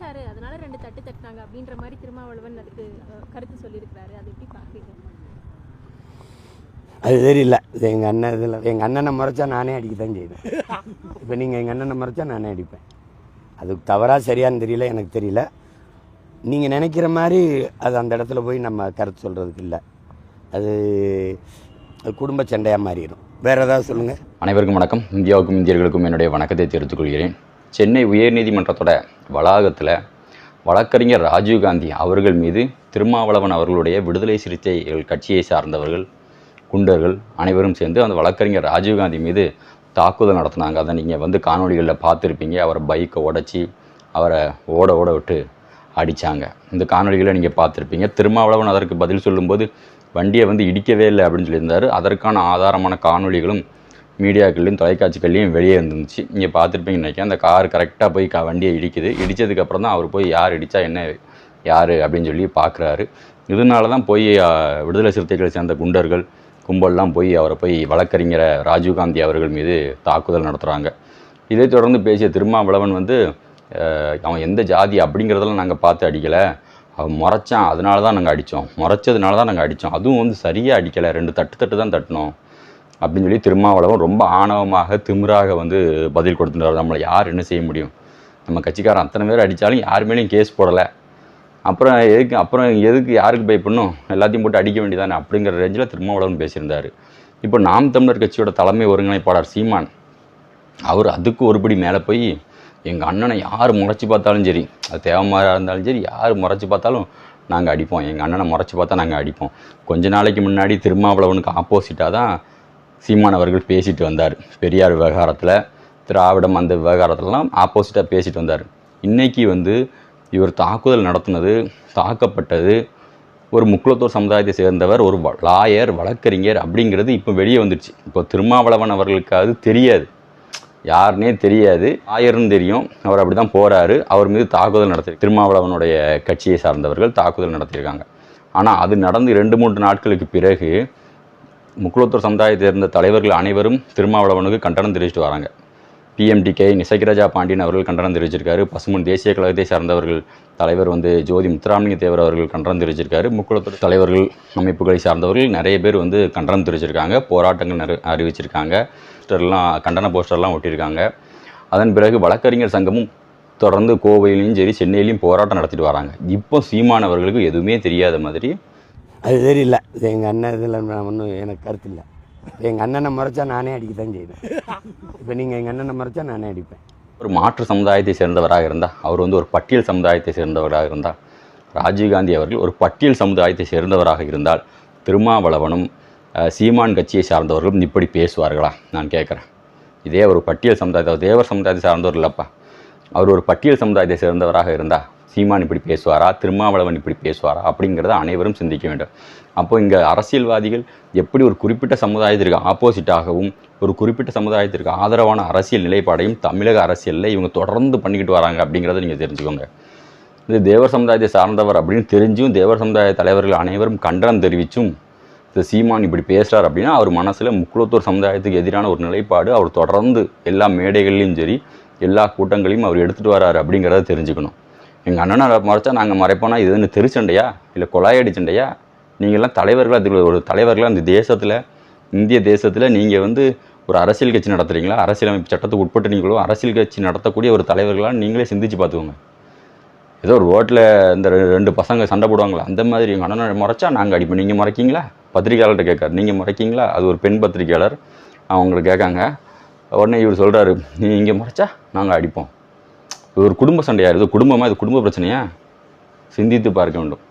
முறைச்சாரு அதனால ரெண்டு தட்டு தட்டினாங்க அப்படின்ற மாதிரி திருமாவளவன் அதுக்கு கருத்து சொல்லியிருக்கிறாரு. அது எப்படி பாக்குறீங்க அது தெரியல. இது எங்கள் அண்ணன் இதில் எங்கள் அண்ணனை முறைச்சா நானே அடிக்க தான் செய்வேன். இப்போ நீங்கள் எங்கள் அண்ணனை முறைச்சா நானே அடிப்பேன். அது தவறாக சரியான்னு தெரியல எனக்கு தெரியல. நீங்கள் நினைக்கிற மாதிரி அது அந்த இடத்துல போய் நம்ம கருத்து சொல்கிறதுக்கு இல்லை. அது அது குடும்ப சண்டையாக மாறிடும். வேறு ஏதாவது சொல்லுங்கள் அனைவருக்கும் வணக்கம். இந்தியாவுக்கும் இந்தியர்களுக்கும் என்னுடைய வணக்கத்தை தெரிவித்துக் கொள்கிறேன். சென்னை உயர்நீதிமன்றத்தோட வளாகத்தில் வழக்கறிஞர் ராஜீவ்காந்தி அவர்கள் மீது திருமாவளவன் அவர்களுடைய விடுதலை சிறுத்தைகள் கட்சியை சார்ந்தவர்கள் குண்டர்கள் அனைவரும் சேர்ந்து அந்த வழக்கறிஞர் ராஜீவ்காந்தி மீது தாக்குதல் நடத்தினாங்க. அதை நீங்கள் வந்து காணொளிகளில் பார்த்துருப்பீங்க. அவரை பைக்கை உடச்சி அவரை ஓட ஓட விட்டு அடித்தாங்க இந்த காணொலிகளை நீங்கள் பார்த்துருப்பீங்க. திருமாவளவன் அதற்கு பதில் சொல்லும்போது வண்டியை வந்து இடிக்கவே இல்லை அப்படின்னு சொல்லியிருந்தார். அதற்கான ஆதாரமான காணொளிகளும் மீடியாக்கள்லையும் தொலைக்காட்சிகள்லையும் வெளியே இருந்துச்சு. நீங்கள் பார்த்துருப்பீங்கன்னு நினைக்கிறேன். அந்த கார் கரெக்டாக போய் க வண்டியை இடிக்குது. இடித்ததுக்கப்புறம் தான் அவர் போய் யார் இடித்தா என்ன யார் அப்படின்னு சொல்லி பார்க்குறாரு. இதனால தான் போய் விடுதலை சிறுத்தைகளை சேர்ந்த குண்டர்கள் கும்பல்லாம் போய் அவரை போய் வழக்கறிஞர ராஜீவ்காந்தி அவர்கள் மீது தாக்குதல் நடத்துகிறாங்க இதை தொடர்ந்து பேசிய திருமாவளவன் வந்து அவன் எந்த ஜாதி அப்படிங்கிறதெல்லாம் நாங்கள் பார்த்து அடிக்கலை. அவன் முறைச்சான். அதனால தான் நாங்கள் அடித்தோம் முறைச்சதுனால தான் நாங்கள் அடித்தோம் அதுவும் வந்து சரியாக அடிக்கலை. ரெண்டு தட்டு தட்டு தான் தட்டினோம். அப்படின்னு சொல்லி திருமாவளவன் ரொம்ப ஆணவமாக திமிராக வந்து பதில் கொடுத்துட்டார் நம்மளை யார் என்ன செய்ய முடியும்? நம்ம கட்சிக்காரன் அத்தனை பேர் அடித்தாலும் யார் மேலேயும் கேஸ் போடலை. அப்புறம் எதுக்கு அப்புறம் எதுக்கு யாருக்கு பயப்படணும்? எல்லாத்தையும் போட்டு அடிக்க வேண்டியதானே அப்படிங்கிற ரேஞ்சில் திருமாவளவன் பேசியிருந்தார். இப்போ நாம் தமிழர் கட்சியோட தலைமை ஒருங்கிணைப்பாளர் சீமான் அவர் அதுக்கு ஒருபடி மேலே போய் எங்கள் அண்ணனை யார் முறைச்சி பார்த்தாலும் சரி அது தேவமாராக இருந்தாலும் சரி யார் முறைச்சி பார்த்தாலும் நாங்கள் அடிப்போம். எங்கள் அண்ணனை முறைச்சி பார்த்தா நாங்கள் அடிப்போம். கொஞ்ச நாளைக்கு முன்னாடி திருமாவளவனுக்கு ஆப்போசிட்டாக தான் சீமான் அவர்கள் பேசிட்டு வந்தார். பெரியார் விவகாரத்தில் திராவிடம் அந்த விவகாரத்திலலாம் ஆப்போசிட்டாக பேசிட்டு வந்தார். இன்றைக்கி வந்து இவர் தாக்குதல் நடத்தினது தாக்கப்பட்டது ஒரு முக்குளத்தூர் சமுதாயத்தை சேர்ந்தவர் ஒரு வ- லாயர் வழக்கறிஞர் அப்படிங்கிறது இப்போ வெளியே வந்துடுச்சு இப்போ திருமாவளவன் அவர்களுக்காவது தெரியாது. யாருனே தெரியாது. ஆயர்னு தெரியும். அவர் அப்படி தான் போகிறாரு அவர் மீது தாக்குதல் நடத்தி திருமாவளவனுடைய கட்சியை சார்ந்தவர்கள் தாக்குதல் நடத்தியிருக்காங்க. ஆனால் அது நடந்து ரெண்டு மூன்று நாட்களுக்கு பிறகு முக்குளத்தூர் சமுதாயத்தை சேர்ந்த தலைவர்கள் அனைவரும் திருமாவளவனுக்கு கண்டனம் தெரிவிச்சுட்டு வராங்க. பிஎம்டிகே நிசகிராஜா பாண்டியன் அவர்கள் கண்டனம் தெரிவிச்சிருக்காரு. பசுமன் தேசிய கழகத்தை சார்ந்தவர்கள் தலைவர் வந்து ஜோதி முத்துராமலிங்க தேவர் அவர்கள் கண்டனம் தெரிவிச்சிருக்காரு. முக்குளத்தூர் தலைவர்கள் அமைப்புகளை சார்ந்தவர்கள் நிறைய பேர் வந்து கண்டனம் தெரிவிச்சிருக்காங்க. போராட்டங்கள் அறிவிச்சிருக்காங்க. போஸ்டர்லாம் கண்டன போஸ்டர்லாம் ஒட்டியிருக்காங்க. அதன் பிறகு வழக்கறிஞர் சங்கமும் தொடர்ந்து கோவையிலையும் சரி சென்னையிலையும் போராட்டம் நடத்திட்டு வராங்க. இப்போ சீமானவர்களுக்கு எதுவுமே தெரியாத மாதிரி அது தெரியல இது எங்கள் அண்ணன் இதில் நான் ஒன்றும் எனக்கு கருத்து இல்லை. எங்கள் அண்ணனை முறைச்சா நானே அடிக்க தான் செய்வேன். இப்போ நீங்கள் எங்கள் அண்ணனை முறைச்சா நானே அடிப்பேன். ஒரு மாற்று சமுதாயத்தை சேர்ந்தவராக இருந்தால் அவர் வந்து ஒரு பட்டியல் சமுதாயத்தை சேர்ந்தவராக இருந்தால் ராஜீவ்காந்தி அவர்கள் ஒரு பட்டியல் சமுதாயத்தை சேர்ந்தவராக இருந்தால் திருமாவளவனும் சீமான் கட்சியை சார்ந்தவர்களும் இப்படி பேசுவார்களா? நான் கேட்குறேன் இதே ஒரு பட்டியல் சமுதாயத்தை தேவர் சமுதாயத்தை சார்ந்தவர் இல்லைப்பா. அவர் ஒரு பட்டியல் சமுதாயத்தை சேர்ந்தவராக இருந்தால் சீமான் இப்படி பேசுவாரா? திருமாவளவன் இப்படி பேசுவாரா? அப்படிங்கிறத அனைவரும் சிந்திக்க வேண்டும். அப்போ இங்கே அரசியல்வாதிகள் எப்படி ஒரு குறிப்பிட்ட சமுதாயத்திற்கு ஆப்போசிட்டாகவும் ஒரு குறிப்பிட்ட சமுதாயத்திற்கு ஆதரவான அரசியல் நிலைப்பாடையும் தமிழக அரசியலில் இவங்க தொடர்ந்து பண்ணிக்கிட்டு வராங்க அப்படிங்கிறத நீங்கள் தெரிஞ்சுக்கோங்க. இது தேவர் சமுதாயத்தை சார்ந்தவர் அப்படின்னு தெரிஞ்சும் தேவர் சமுதாய தலைவர்கள் அனைவரும் கண்டனம் தெரிவித்தும் இந்த சீமான் இப்படி பேசுகிறார் அப்படின்னா அவர் மனசில் முக்குளத்தூர் சமுதாயத்துக்கு எதிரான ஒரு நிலைப்பாடு அவர் தொடர்ந்து எல்லா மேடைகள்லையும் சரி எல்லா கூட்டங்களையும் அவர் எடுத்துகிட்டு வராரு அப்படிங்கிறத தெரிஞ்சுக்கணும். எங்கள் அண்ணனை மறைச்சா நாங்கள் மறைப்போனா இது என்ன தெருச்சண்டையா? இல்லை கொலாயடி சண்டையா நீங்கள்லாம் தலைவர்களாக அதில் ஒரு தலைவர்களாக இந்த தேசத்தில் இந்திய தேசத்தில் நீங்கள் வந்து ஒரு அரசியல் கட்சி நடத்துறீங்களா? அரசியலமைப்பு சட்டத்துக்கு உட்பட்டு நீங்களும் அரசியல் கட்சி நடத்தக்கூடிய ஒரு தலைவர்களாக நீங்களே சிந்திச்சு பார்த்துக்கோங்க. ஏதோ ஒரு ரோட்டில் இந்த ரெ- ரெண்டு பசங்க சண்டை போடுவாங்களா? அந்த மாதிரி எங்கள் அண்ணனை முறைச்சா நாங்கள் அடிப்போம். நீங்கள் முறைக்கீங்களா? பத்திரிகையாளர்கிட்ட கேட்காரு. நீங்கள் முறைக்கீங்களா? அது ஒரு பெண் பத்திரிகையாளர். அவங்களை கேட்காங்க. உடனே இவர் சொல்கிறாரு நீ இங்கே முறைச்சா நாங்கள் அடிப்போம். இது ஒரு குடும்ப சண்டையா இது குடும்பமாக இது குடும்ப பிரச்சனையா? சிந்தித்து பார்க்க வேண்டும்.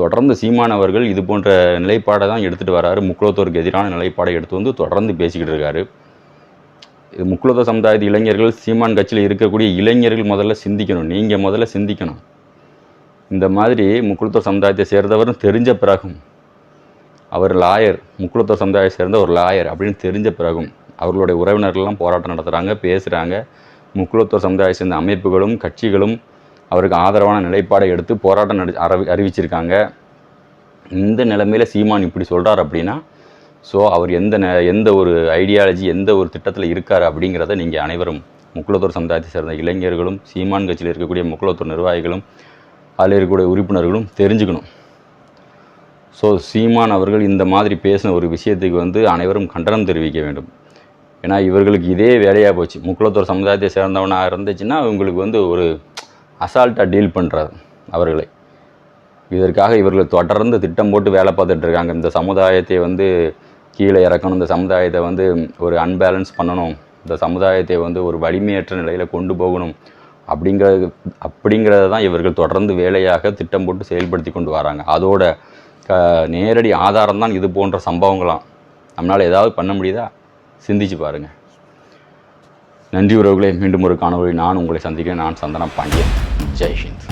தொடர்ந்து சீமான் அவர்கள் இது போன்ற நிலைப்பாடை தான் எடுத்துகிட்டு வராரு. முக்குலத்தோருக்கு எதிரான நிலைப்பாடை எடுத்து வந்து தொடர்ந்து பேசிக்கிட்டு இருக்காரு. இது முக்குலத்த சமுதாயத்து இளைஞர்கள் சீமான் கட்சியில் இருக்கக்கூடிய இளைஞர்கள் முதல்ல சிந்திக்கணும். நீங்கள் முதல்ல சிந்திக்கணும். இந்த மாதிரி முக்குலத்தோர் சமுதாயத்தை சேர்ந்தவரும் தெரிஞ்ச பிறகும் அவர் லாயர் முக்குலத்தோர் சமுதாயத்தை சேர்ந்த ஒரு லாயர் அப்படின்னு தெரிஞ்ச பிறகும் அவர்களுடைய உறவினர்கள்லாம் போராட்டம் நடத்துகிறாங்க பேசுகிறாங்க முக்குளத்தூர் சமுதாயத்தை சேர்ந்த அமைப்புகளும் கட்சிகளும் அவருக்கு ஆதரவான நிலைப்பாடை எடுத்து போராட்டம் நடி அறி அறிவிச்சிருக்காங்க. இந்த நிலைமையில் சீமான் இப்படி சொல்கிறார் அப்படின்னா ஸோ அவர் எந்த நெ எந்த ஒரு ஐடியாலஜி எந்த ஒரு திட்டத்தில் இருக்கார் அப்படிங்கிறத நீங்கள் அனைவரும் முக்குளத்தூர் சமுதாயத்தை சேர்ந்த இளைஞர்களும் சீமான் கட்சியில் இருக்கக்கூடிய முக்குளத்தூர் நிர்வாகிகளும் அதில் இருக்கக்கூடிய உறுப்பினர்களும் தெரிஞ்சுக்கணும். ஸோ சீமான் அவர்கள் இந்த மாதிரி பேசின ஒரு விஷயத்துக்கு வந்து அனைவரும் கண்டனம் தெரிவிக்க வேண்டும். ஏன்னா இவர்களுக்கு இதே வேலையாக போச்சு. முக்குளத்தூர் சமுதாயத்தை சேர்ந்தவனாக இருந்துச்சுன்னா இவங்களுக்கு வந்து ஒரு அசால்ட்டாக டீல் பண்ணுறாரு அவர்களை. இதற்காக இவர்கள் தொடர்ந்து திட்டம் போட்டு வேலை பார்த்துட்ருக்காங்க இந்த சமுதாயத்தை வந்து கீழே இறக்கணும். இந்த சமுதாயத்தை வந்து ஒரு அன்பேலன்ஸ் பண்ணணும். இந்த சமுதாயத்தை வந்து ஒரு வலிமையற்ற நிலையில் கொண்டு போகணும். அப்படிங்கிறது அப்படிங்கிறத தான் இவர்கள் தொடர்ந்து வேலையாக திட்டம் போட்டு செயல்படுத்தி கொண்டு வராங்க. அதோட க நேரடி ஆதாரம் தான் இது போன்ற சம்பவங்களாம். நம்மளால் ஏதாவது பண்ண முடியுதா? சிந்திச்சு பாருங்கள் நன்றி உறவுகளே மீண்டும் ஒரு காணொலி நான் உங்களை சந்திக்கிறேன். நான் சந்தனம் பாண்டியன். ஜெய்ஹிந்த்